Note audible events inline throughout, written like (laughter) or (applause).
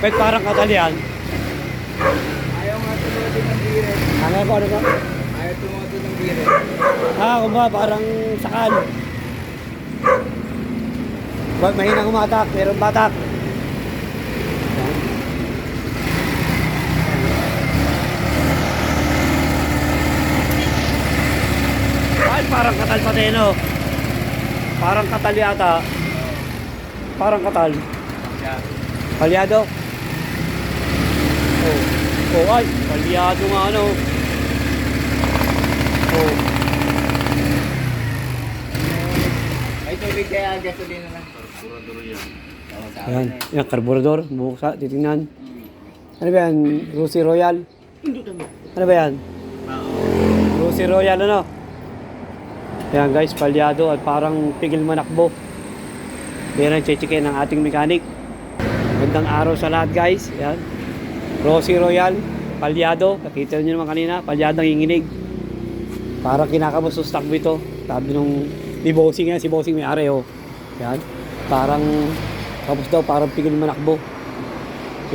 Kahit parang katalian. Ayaw nga tumutod ng biret. Ano ba, ano ba? Ayaw tumutod ng biret. Ah, kumbaga parang sakal. Ba- Mahina umatak, meron batak. Ay, parang katal pati, no? Parang katal yata. Parang katal. Yan. Palyado. Oh. Ay, palyado nga ano. Oh. Ay, tubig kaya gasolina lang. Puro-duro yan. Ayan, yan, karburador, buksa, titingnan. Ano ba yan? Rusi Royal? Ano ba yan? Rusi Royal, ano? Ayan guys, palyado at parang pigil manakbo. Yan ang chichikin ng ating mechanic. Magandang araw sa lahat guys. Ayan. Rosy Royal, palyado. Nakita nyo naman kanina, palyado ang inginig. Parang kinakabos sa stock ito. Sabi nung ni Bossing yan, si Bossing may are oh. Yan. Parang, tapos daw parang pigil manakbo.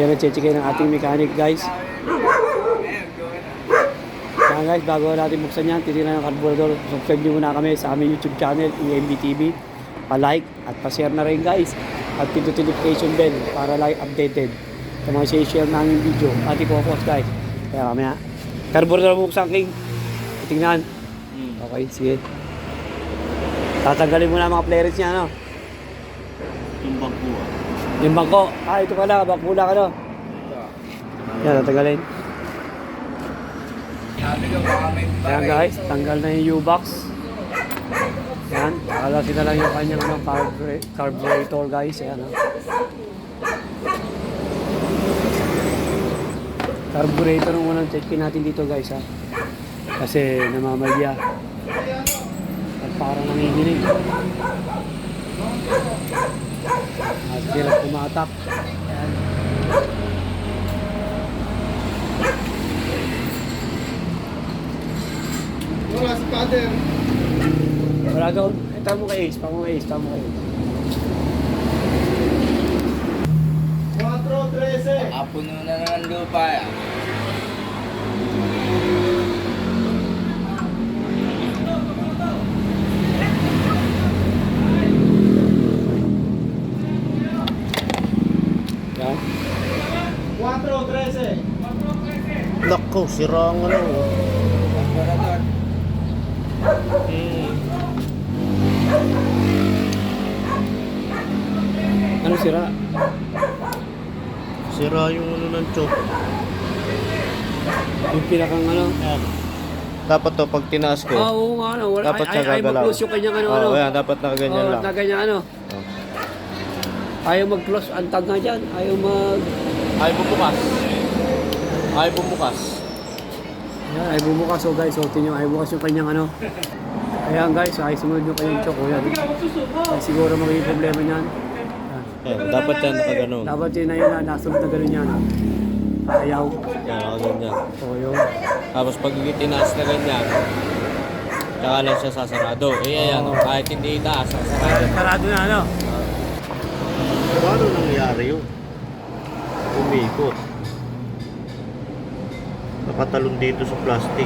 Yan ang chichikin ng ating mechanic guys. Kaya guys, bago natin buksan yan, titignan ng carburetor. Subscribe nyo muna kami sa aming YouTube channel, EMB TV. Pa-like at pa-share na rin guys. At pindutin notification bell para like updated sa mga share namin video. At ipopost guys. Kaya kami ha. Carburetor buksan king. Titignan. Okay, sige. Tatanggalin muna mga players niya, ano? Yung bangko ah. Yung bangko. Ah, ito pala, bakula ka, no? Yan, tatanggalin. Baril. guys, tanggal na yung U-box. Ayan, alasin na lang yung kanyang ano, carburetor guys. Ayan, oh. Carburetor ang unang checkin natin dito guys ha. Kasi namamalya. At parang nanginginig. At hirap tumatak. Ayan. Wala si father. Wala daw. Eh, tama mo kay Ace. Tama mo kay Ace. Tama mo kay Ace. 4.13. Apuno na naman lupa. ah. 4.13. Nako, sira ang ano. oh. Hmm. Ano sira? Sira yung ano ng choke. Yung pinakang ano? Yan. Dapat to pag tinaas ko. Ah, oo nga ano. Wala, Dapat ay, siya ay, gagalaw. mag-close yung kanyang ano. Oo, ano. yan, dapat nakaganyan Oo, lang. Na ganyan ano. Oh. Ayaw mag-close. Ang tag nga dyan. Ayaw mag... Ay bumukas. Ay bumukas. Yan, ayaw bumukas. So guys, so tingnan ayaw bukas yung kanyang ano. Ayan guys, ayaw sumunod yung kanyang choke. Yan. Ay, siguro magiging problema niyan. Yan. Dapat yan nakaganon. Dapat yun na yun na nasunod na gano'n yan. Ayaw. Yan, nakaganyan. So yun. Tapos pag tinaas na ganyan, tsaka lang siya sasarado. Eh, ayan, Oo. kahit hindi itaas, sasarado. Sarado na ano. Paano nangyari yun? Umikot. Nakatalon dito sa plastic.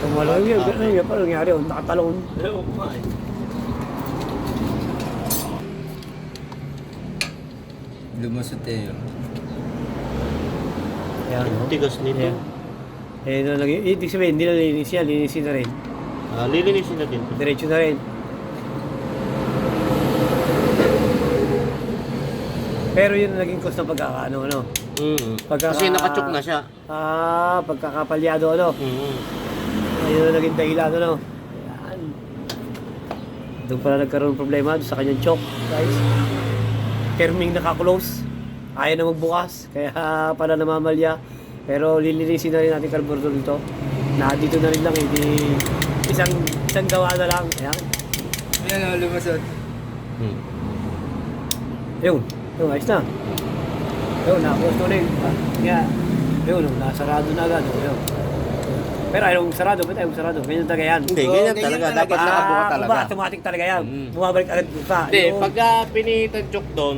Tumalaw yun. Ganun yun. Paano nangyari yun? Nakatalon. Lumusot eh. Ayan. Ang oh. tigas nito. Ayan. Eh, ito lagi. Ibig sabihin, hindi na linis yan. Linisin na rin. Ah, lilinisin na din. Diretso na rin. Pero yun ang naging cause ng pagkakaano, ano? Mm. Pagkaka- Kasi nakachok na siya. Ah, pagkakapalyado, ano? Mm. Ayun ang naging dahilan, ano? Ayan. Doon pala nagkaroon ng problema doon sa kanyang choke, guys. Terming nakaklose. Ayaw na magbukas. Kaya (laughs) pala namamalya. Pero lilinisin na rin natin carburetor dito. Na dito na rin lang, hindi isang isang gawa na lang. Ayan. Yan o, lumusot. Mm. Yun. Yun, ayos na. Yun, nakaklose na rin. Ah, Kaya, Yun, oh, nasarado na agad. Oh, yun. Pero ayaw sarado, ba't ayaw sarado? Ganyan talaga yan. Hindi, ganyan talaga. Dapat nakabuka Ah, talaga. ba, automatic talaga yan. Mm. Bumabalik agad sa. Hindi, Yun. pagka pinihitan chok doon,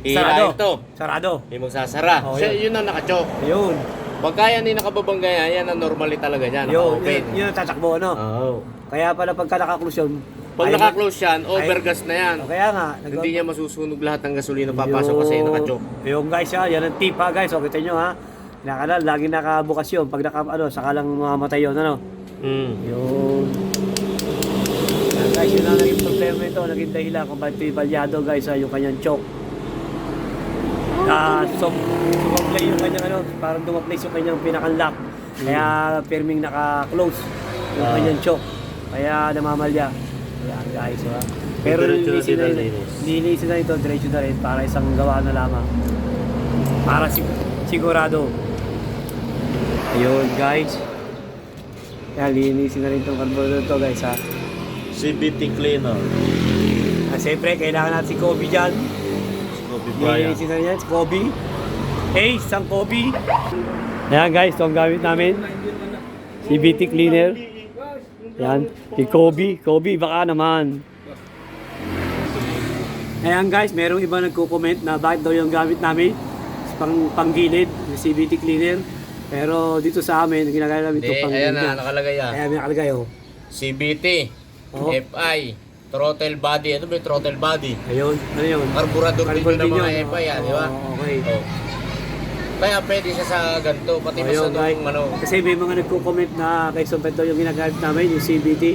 sarado. hihilahin to. Sarado. Hindi magsasara. Oh, yun. yun ang nakachok. Yun. Pagka yan yung nakababangga yan, ang normally talaga. Yun, Naka-open. yun, yun ang tatakbo, no? Oo. Kaya pala pagka nakaklose yun, Pag naka-close yan, overgas na yan. O, Kaya nga, nag- Hindi niya masusunog lahat ng gasolina papasok kasi nakachok. Yung guys ha, yan ang tip ha guys. O kita nyo ha. Nakala, lagi nakabukas yun. Pag naka, ano, saka lang mamamatay yun, ano. Mm. Yun. Yan guys, yun ang naging problema ito. Naging dahilan kung bakit ito ibalyado guys ha, yung kanyang choke. Ah, so, sumaplay yung kanyang ano, parang dumaplace yung kanyang pinaka-lock. Kaya firming naka-close yung Ah. kanyang choke. Kaya namamalya. Yan guys, ha. Pero Diretso na linisin na ito, linis. linisin na ito, diretso na rin para isang gawa na lamang. Para sig- sigurado. Ayun guys. Yan, linisin na rin itong carburetor to guys ha. CBT cleaner. Ah, Siyempre, kailangan natin si Kobe dyan. Na rin yan, si Kobe. Hey, isang Kobe. Ayan guys, ito ang gamit namin. CBT cleaner. Yan, si Kobe. Kobe, baka naman. Ayan guys, merong iba nagko-comment na bakit daw yung gamit namin pang panggilid, yung CBT cleaner. Pero dito sa amin, ginagaya namin ito pang ayan na, nakalagay yan. Kaya may nakalagay oh. CBT, Oo. FI, throttle body. Ano ba yung throttle body? Ayun, ano yun? Carburetor din yun ng mga yun, FI yan, di ba? Oo, okay. Oh. Kaya pwede siya sa ganito, pati mas yun, ano, guys. ano. Kasi may mga nagko-comment na kay daw yung ginagamit namin, yung CBT.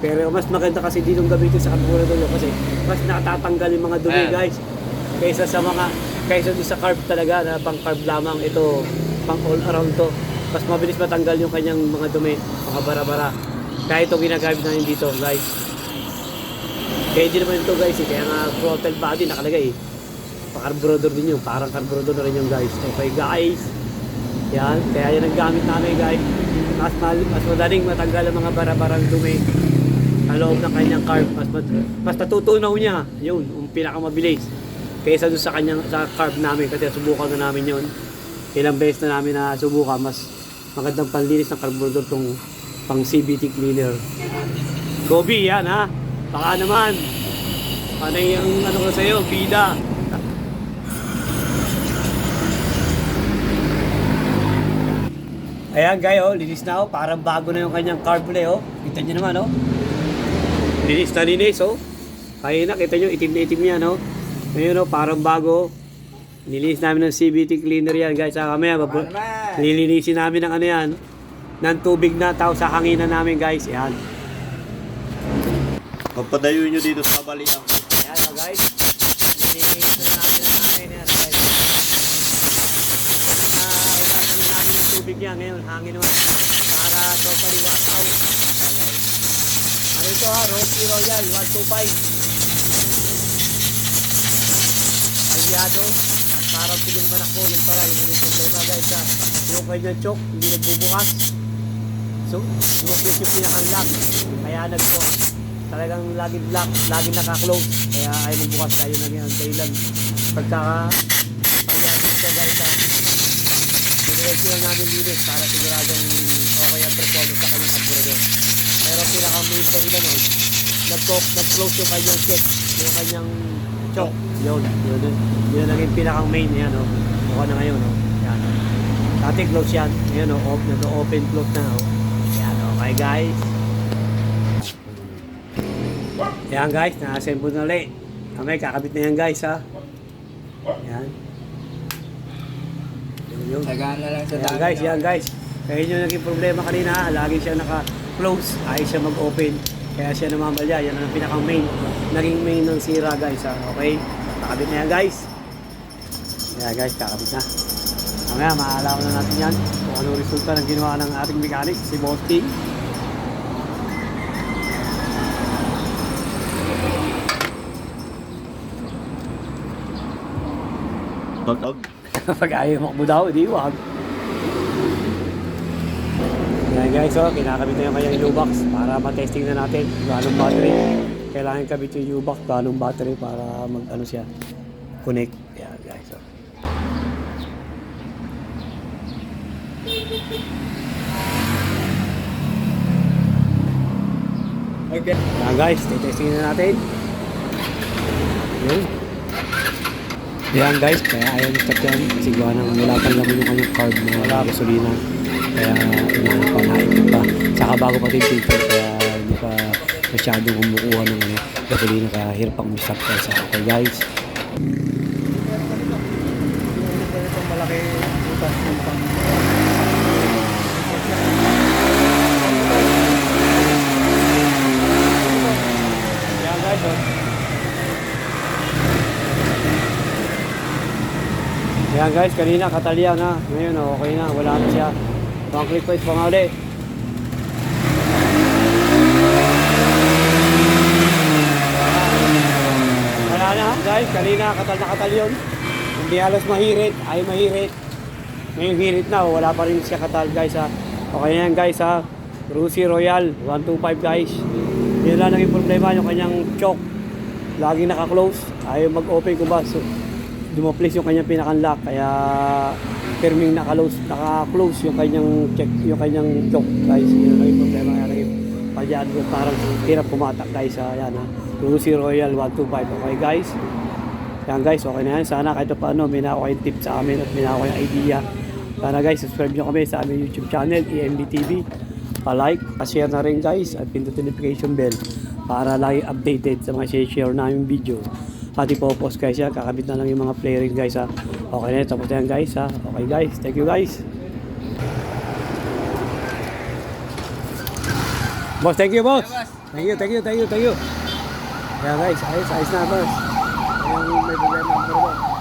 Pero mas maganda kasi dito gamitin sa carburetor yun kasi mas natatanggal yung mga dumi Ayan. guys. Kaysa sa mga, kaysa sa carb talaga na pang carb lamang ito, pang all around to. Mas mabilis matanggal yung kanyang mga dumi, mga bara-bara. Kaya ito ginagamit namin dito guys. Di naman ito guys eh, kaya nga throttle body nakalagay eh. Pa-carburetor din yun, parang carburetor na rin yung guys. Okay guys, yan, kaya yan ang gamit namin guys. Mas, mal, mas madaling matanggal ang mga bara-barang dumi sa loob ng kanyang carb. Mas, mat, mas natutunaw niya, yun, yung pinakamabilis. Kaysa doon sa kanyang sa carb namin kasi subukan na namin yun. Ilang beses na namin na subukan, mas magandang panlinis ng carburetor tong pang CBT cleaner. Gobi, yan ha. Baka naman. Panay ang ano ko sa'yo, bida. Ayan guys, oh, linis na oh. Parang bago na yung kanyang carb ulit, oh. Kita nyo naman, oh. Linis na linis, oh. Kaya na, kita nyo, itim na itim yan, oh. Ngayon, oh, parang bago. Nilinis namin ng CBT cleaner yan, guys. Saka mamaya, babu- naman. lilinisin namin ng ano yan, ng tubig na tao sa hanginan namin, guys. Yan. Magpadayo nyo dito sa balian. Ayan, oh, guys. Nililinis na namin ang hangin yan, guys. Ah, na namin ng tubig yan ngayon. Hangin naman. Para totally wash out. Ayan. Ano ito ha? Rocky Royal 125. Aliado. Parang tigil manakbo. Yun pala. Yun yung problema guys ha. Yung kanyang choke. Hindi nagbubukas. So, yung pinakang lock. Kaya nagpo. Talagang lagi lock. Lagi nakaklose. Kaya ayaw magbukas. Tayo na yan. Dahilan. Pagka pagyado ito guys ha. Diniretso lang namin linis para siguradong okay ang performance sa kanyang carburetor. Pero ang pinaka main dahilan nun, nag-close yung kanyang check, yung kanyang choke. Yun, yun, yun, yun ang yung pinaka main yan, oh. Mukha na ngayon, oh. Yan. Dati close yan. Ngayon, oh, open, nag-open close na, oh. Yan, okay guys. Yan guys, na-assemble na ulit. Kamay, kakabit na yan guys, ha. Yan. Yun, yun. Lang sa Yan dami. guys, yan guys. Kaya yun yung naging problema kanina, ha? lagi siya naka-close, ayaw siya mag-open. Kaya siya namamalya, yan ang pinakang main. Naging main ng sira guys, ha? okay? Kakabit na yan guys. Yan guys, kakabit na. Mamaya, maalaman na natin yan kung ano resulta ng ginawa ng ating mechanic, si Boss King. Totog. (laughs) Pag ayaw makbo daw, di wag. Yan guys, so, kinakabit na yung kanyang U-box para matesting na natin kung anong battery. Kailangan kabit yung U-box kung anong battery para mag ano siya, connect. Yan guys, so. Okay. Ayan guys, titestingin na natin. Yun. Ayan guys, kaya ayaw ni start yan. Kasi gawa nang wala pang laman yung kanyang card na wala gasolina. Kaya inaano pa, pa. Saka bago pa yung filter, kaya hindi pa masyadong kumukuha ng ano, gasolina. Kaya hirap pang umistap guys. Okay guys. malaki yung pang... Ayan guys, oh. Ayan guys, kanina katalya na. Ngayon, oh, okay na. Wala na siya. Pang click pa nga ulit. Wala na guys, kanina katal na katal yun. Hindi halos mahirit, ay mahirit. Ngayon hirit na, oh, wala pa rin siya katal guys ha. Okay na yan guys ha. Rusi Royal, 125 guys. Yun lang naging problema yung kanyang choke. Laging naka-close, ayaw mag-open kung ba. So, dumaplis yung kanyang pinaka-lock, kaya firming naka-close, naka-close yung kanyang check, yung kanyang choke guys. Yun yung problema kaya naging padyaan ko parang hirap pumatak guys. Ayan ha. Rusi Royal 125. Okay guys. Yan guys, okay na yan. Sana kahit paano may nakuha kayong tip sa amin at may nakuha kayong idea. Sana guys, subscribe nyo kami sa aming YouTube channel, EMB TV. Pa-like, pa-share na rin guys at pindutin notification bell para lagi updated sa mga share namin video. At ipopost guys yan, kakabit na lang yung mga players guys ha. Okay na, tapos na yan guys ha. Okay guys, thank you guys. Boss, thank you boss. Thank you, thank you, thank you, thank you. Kaya guys, ayos, ayos na boss. Yung may problema ang